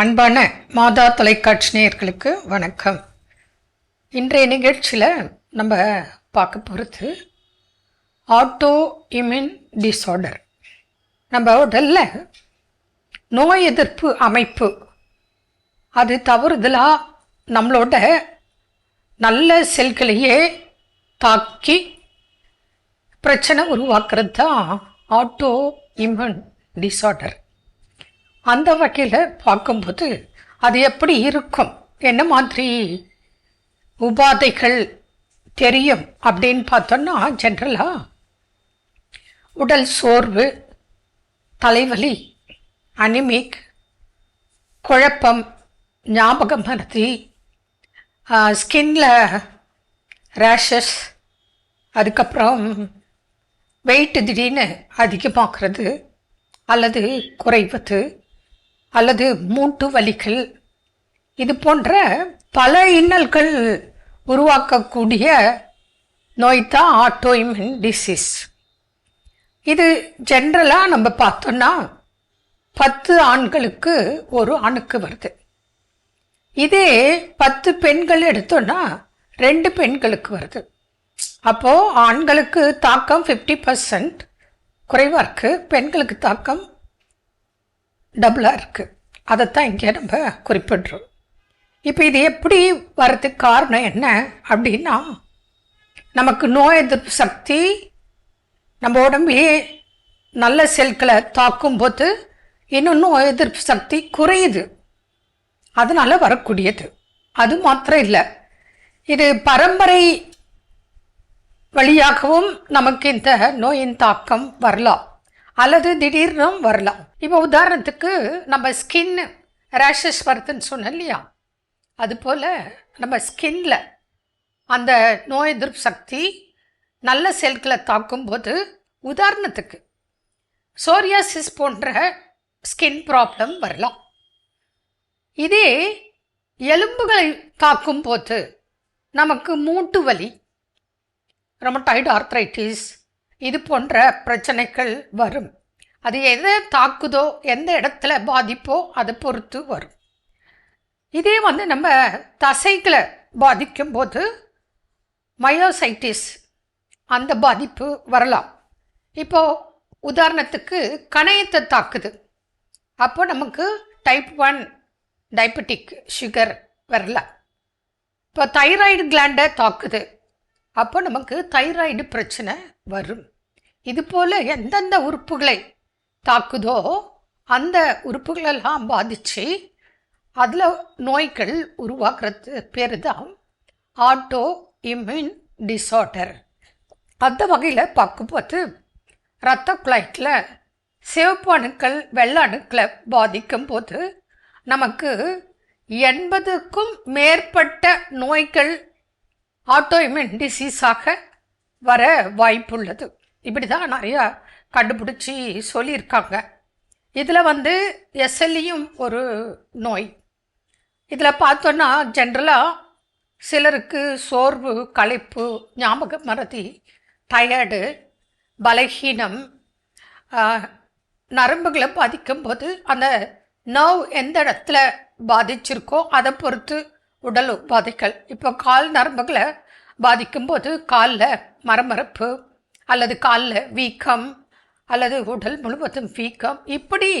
அன்பான மாதா தொலைக்காட்சி நேயர்களுக்கு வணக்கம். இன்றைய நிகழ்ச்சியில் நம்ம பார்க்க போகிறது ஆட்டோ இம்யூன் டிஸார்டர் நம்ம உடலில் நோய் எதிர்ப்பு அமைப்பு. அது தவறுதலாக நம்மளோட நல்ல செல்களையே தாக்கி பிரச்சனை உருவாக்குறது தான் ஆட்டோ இம்யூன் டிஸார்டர் அந்த வகையில் பார்க்கும்போது அது எப்படி இருக்கும்? என்ன மாதிரி? உபாதைகள் தெரியும் அப்படின்னு பார்த்தோன்னா ஜென்ரலாக உடல் சோர்வு தலைவலி அனிமிக் குழப்பம் ஞாபகம் மறதி ஸ்கின்ல ரேஷஸ் அதுக்கப்புறம் வெயிட் திடீர்னு அதிகமாகிறது அல்லது குறைவது அல்லது மூட்டு வலிகள். இது போன்ற பல இன்னல்கள் உருவாக்கக்கூடிய நோய்தான் தான் டிசீஸ். இது ஜென்ரலாக நம்ம பார்த்தோன்னா பத்து ஆண்களுக்கு ஒரு ஆணுக்கு வருது. இதே பத்து பெண்கள் எடுத்தோன்னா ரெண்டு பெண்களுக்கு வருது. அப்போது ஆண்களுக்கு தாக்கம் ஃபிஃப்டி பர்சன்ட் குறைவாக இருக்குது பெண்களுக்கு தாக்கம் டபுளாக இருக்குது அதைத்தான் இங்கே நம்ம குறிப்பிடுறோம். இப்போ இது எப்படி வரதுக்கு காரணம் என்ன அப்படின்னா நமக்கு நோய் எதிர்ப்பு சக்தி நம்ம உடம்புலேயே நல்ல செல்களை தாக்கும்போது இன்னும் நோய் எதிர்ப்பு சக்தி குறையுது. அதனால் வரக்கூடியது. அது மாத்திரம் இல்லை. இது பரம்பரை வழியாகவும் நமக்கு இந்த நோயின் தாக்கம் வரலாம். அல்லது திடீர்னும் வரலாம். இப்போ உதாரணத்துக்கு நம்ம ஸ்கின் ரேஷஸ் வருதுன்னு சொன்னோம் இல்லையா? அதுபோல் நம்ம ஸ்கின்ல அந்த நோய் எதிர்ப்பு சக்தி நல்ல செல்களை தாக்கும்போது உதாரணத்துக்கு சோரியாசிஸ் போன்ற ஸ்கின் ப்ராப்ளம் வரலாம். இதே எலும்புகளை தாக்கும்போது நமக்கு மூட்டு வலி ரொமட்டாய்டு ஆர்த்ரைட்டிஸ் இது போன்ற பிரச்சனைகள் வரும். அது எதை தாக்குதோ எந்த இடத்துல பாதிப்போ அதை பொறுத்து வரும். இதே வந்து நம்ம தசைகளை பாதிக்கும்போது மயோசைட்டிஸ் அந்த பாதிப்பு வரலாம். இப்போது உதாரணத்துக்கு கணையத்தை தாக்குது. அப்போ நமக்கு டைப் ஒன் டயபெட்டிக் சுகர் வரலாம் இப்போ தைராய்டு கிளாண்டை தாக்குது. அப்போ நமக்கு தைராய்டு பிரச்சனை வரும். இது போல் எந்தெந்த உறுப்புகளை தாக்குதோ அந்த உறுப்புகளெல்லாம் பாதித்து அதில் நோய்கள் உருவாக்குறது பேர் தான் ஆட்டோ இம்யூன் டிஸார்டர் அந்த வகையில் பார்க்கும்போது இரத்த குழாய்க்கில் சிவப்பு அணுக்கள் வெள்ள அணுக்களை பாதிக்கும் போது நமக்கு எண்பதுக்கும் மேற்பட்ட நோய்கள் ஆட்டோ டிசீஸாக வர வாய்ப்புள்ளது. இப்படி தான் நிறையா கண்டுபிடிச்சி சொல்லியிருக்காங்க. இதில் வந்து எஸ்எல்லியும் ஒரு நோய். இதில் பார்த்தோன்னா ஜென்ரலாக சிலருக்கு சோர்வு களைப்பு ஞாபக மறதி டயர்டு பலகீனம் நரம்புகளை பாதிக்கும்போது அந்த நர்வ் எந்த இடத்துல பாதிச்சிருக்கோ அதை பொறுத்து உடல் உபாதைகள். இப்போ கால் நரம்புகளை பாதிக்கும்போது காலில் மரமரப்பு அல்லது காலில் வீக்கம் அல்லது உடல் முழுவதும் வீக்கம். இப்படி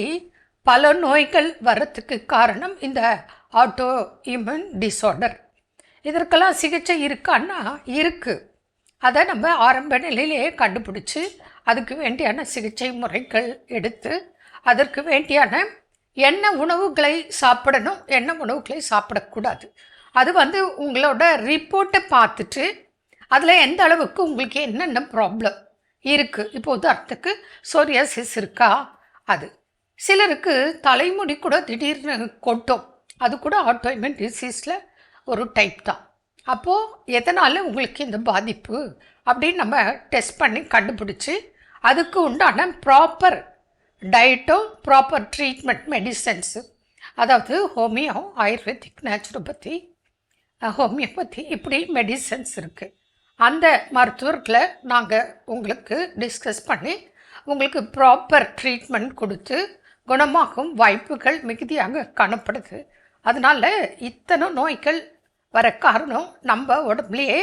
பல நோய்கள் வர்றதுக்கு காரணம் இந்த ஆட்டோ இம்யூன் டிஸார்டர் இதற்கெல்லாம் சிகிச்சை இருக்கான்னா இருக்குது அதை நம்ம ஆரம்ப நிலையிலேயே கண்டுபிடிச்சி அதுக்கு வேண்டியான சிகிச்சை முறைகள் எடுத்து அதற்கு வேண்டியான என்ன உணவுகளை சாப்பிடணும் என்ன உணவுகளை சாப்பிடக்கூடாது. அது வந்து உங்களோட ரிப்போர்ட்டை பார்த்துட்டு அதில் எந்த அளவுக்கு உங்களுக்கு என்னென்ன ப்ராப்ளம் இருக்குது இப்போ உதாரணத்துக்கு சோரியாசிஸ் இருக்கா? அது. சிலருக்கு தலைமுடி கூட திடீர்னு கொட்டும். அது கூட ஆட்டோஇமென் டிசீஸில் ஒரு டைப் தான். அப்போது எதனால் உங்களுக்கு இந்த பாதிப்பு? அப்படின்னு நம்ம டெஸ்ட் பண்ணி கண்டுபிடிச்சி அதுக்கு உண்டான ப்ராப்பர் டயட்டோ ப்ராப்பர் ட்ரீட்மெண்ட் மெடிசன்ஸு அதாவது ஹோமியோ ஆயுர்வேதிக் நேச்சுரோபதி ஹோமியோபதி இப்படி மெடிசன்ஸ் இருக்குது அந்த மருத்துவர்களை நாங்கள் உங்களுக்கு டிஸ்கஸ் பண்ணி உங்களுக்கு ப்ராப்பர் ட்ரீட்மெண்ட் கொடுத்து குணமாகும் வாய்ப்புகள் மிகுதியாக காணப்படுது. அதனால் இத்தனை நோய்கள் வர காரணம் நம்ம உடம்புலையே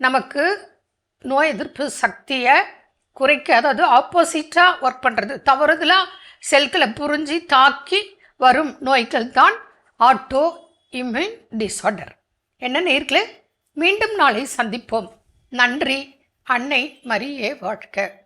நமக்கு நோய் எதிர்ப்பு சக்தியை குறைக்க அதாவது ஆப்போசிட்டாக ஒர்க் பண்ணுறது தவறுதலாக செல்களை புரிஞ்சு தாக்கி வரும் நோய்கள் தான் ஆட்டோ இம்யூன் டிஸார்டர் என்ன நேர்களே? மீண்டும் நாளை சந்திப்போம். நன்றி. அன்னை மரியே வாழ்க.